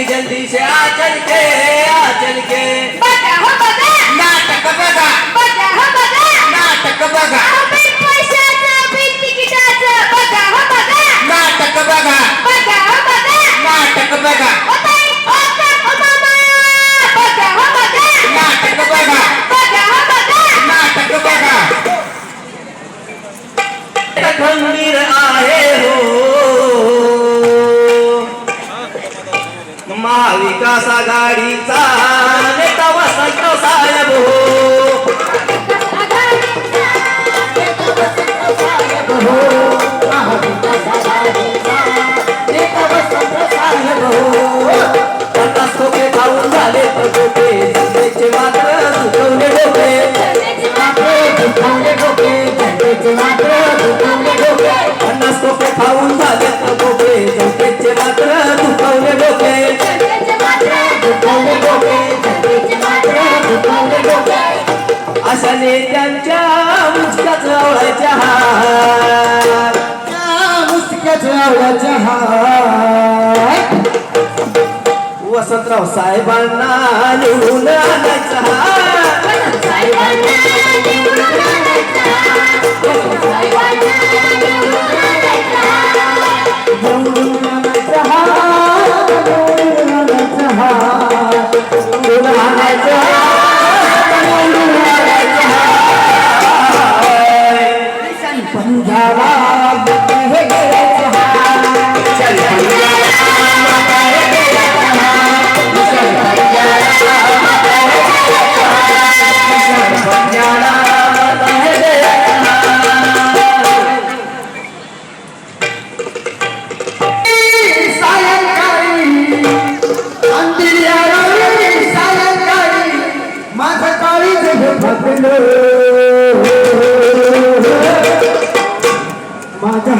जल्दी जल्दी से आ चल के। आ चल के नाटक बघा नाटक बघा नाटक बघा नाटक बघा नाटक नाटक महाविकास आघाडीचा. नेता वसंत साहेब हो अशा नेत्यांच्या मुसक्याच आवळायच्या हार वसंतराव साहेबांना निवडून आणायचा हार निवडून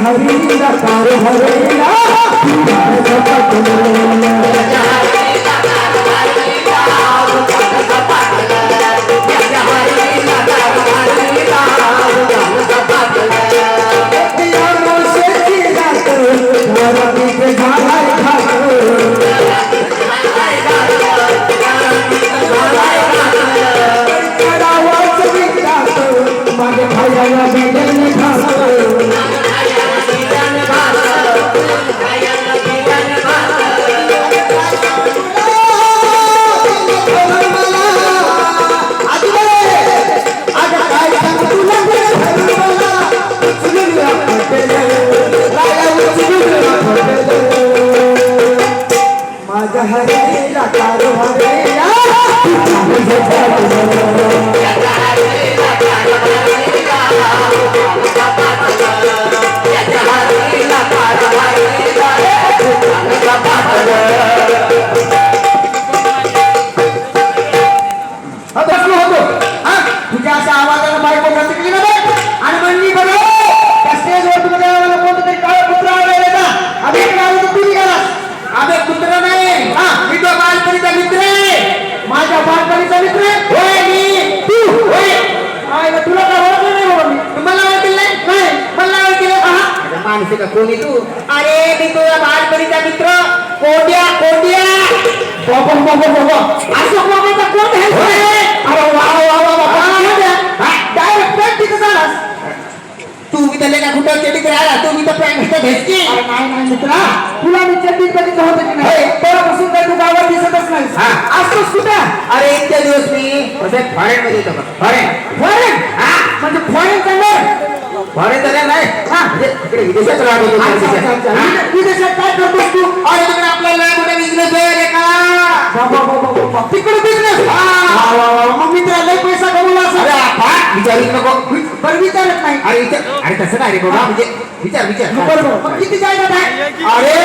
माझ्या हरीला कार हरीला माझ्या माझ्या हरेला हा मानसिक कोणी तू? अरे मी तुझा बालपणीचा मित्र. कोड्या कोड्या. बाबा बाबा बाबा असं बाबाचा कोण आहे. अरे वा वा वा डायरेक्ट प्रॅक्टिस झालास. तू मी त्याला का कुठं चेटिक राहिला. तू मी तर प्रॅक्टिस भेटची अरे नाही नाही मित्रा. तुला मी बघितलं होतं की नाही काही तू गावात दिसतच नाही. असतोस कुठं? अरे इतक्या दिवस मी फॉरेन मध्ये येतो फॉरेन. फॉरेन? हा. म्हणजे फॉरेन नाही. हा म्हणजे तिकडे विदेशात राहत होतो विदेशात काय करतोस तू? अरे तिकडे कुठे बिझनेस आहे का? तिकडे बिझनेस मग मी त्याला लय पैसा कमवला असेल. विचारू नको. बरं विचारत नाही. अरे विचार अरे तसं नाही रे बाबा? म्हणजे विचार विचार. बरोबर मग किती जायदाद आहे? अरे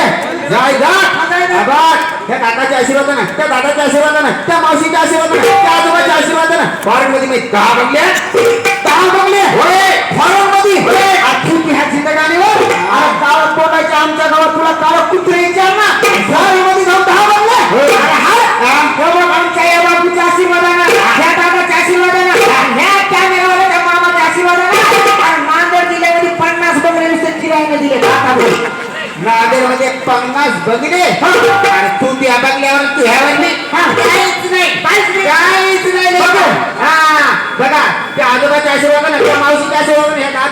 जायदाद बघ त्या काकाच्या आशीर्वादानं त्या दादाच्या आशीर्वादानं त्या मावशीच्या आशीर्वादानं त्या आजोबाच्या आशीर्वादानं. फॉरेन मध्ये मी दहा बंगले दहा बंगले होय. फॉरेन मध्ये होय ह्या. जिंदगानीवर अरे गावात बोलायच्या आमच्या गावात तुला काळ कुत्रे विचार ना. फॉरेन मध्ये जाऊन दहा बंगले. आमच्या या बापूच्या आशीर्वादानं ह्या दादाच्या आशीर्वादानं ह्या कॅमेरावाल्याच्या मामाच्या आशीर्वादानं आणि नांदेड जिल्ह्यामध्ये पन्नास बंगले नुसते किरायाने दिले दादा नांदेडमध्ये पन्नास बंगले. आणि तू त्या बंगल्यावर तू ह्यावर नाही. काहीच नाही. काहीच नाही. हा. बघा त्या आजोबाच्या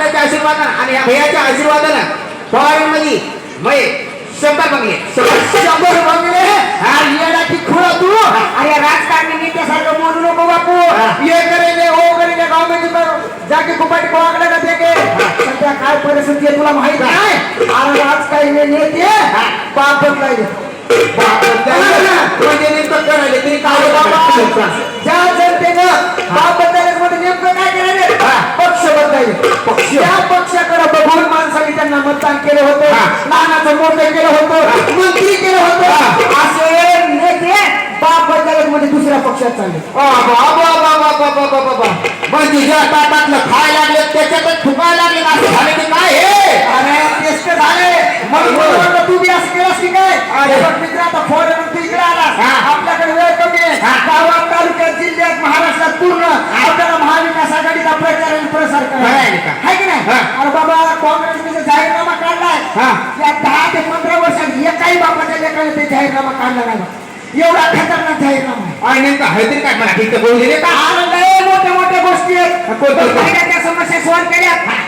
दादाच्या आशीर्वादानं आणि ह्या भैयाच्या आशीर्वादानं फॉरेन मध्ये मै शंभर बंगले शंभर बंगले हा. येडा की खुळा तू. अरे राजकारणी नेत्यासारखं बोलू नको बापू. ये करेले हो करेले गावमध्ये तर जाके कुपाटी कोणाकडे का सध्या काय परिस्थिती आहे तुला माहीत नाही. अरे राजकारणी नेते. बाप बदलाय बाप बदलाय पक्षाचा. ज्या जनतेनं मतदान केलं होतं. लहानाचं मोठं केलं होतं. मंत्री केलं होतं. असे नेते बाप दुसऱ्या पक्षात चालले. म्हणजे ज्या ताटातलं खाय लागले त्याच्यातच फुकायला लागले. असं झाले की काय हे? मग तू बी असं केलंस की काय अरे बघ मित्र आता फोन तू इकडे आलास हा. आपल्याकडे वेळ कमी आहे गावात तालुक्यात जिल्ह्यात महाराष्ट्रात पूर्ण आपल्याला महाविकास आघाडीचा प्रचार आणि प्रसार खरं आहे करायचा का? आहे की नाही हा. अरे बाबा काँग्रेसने जो जाहीरनामा काढलाय हा. या दहा ते पंधरा वर्षात एकाही बापाच्या लेखाने ते जाहीरनामा काढला नाही. एवढा खतरनाक जाहीरनामा आणि नेमकं आहे तरी काय? मला ठीक बोलू दे का? लय मोठ्या मोठ्या गोष्टी आहेत. कोणत्या? त्या समस्या सॉल्व्ह केल्या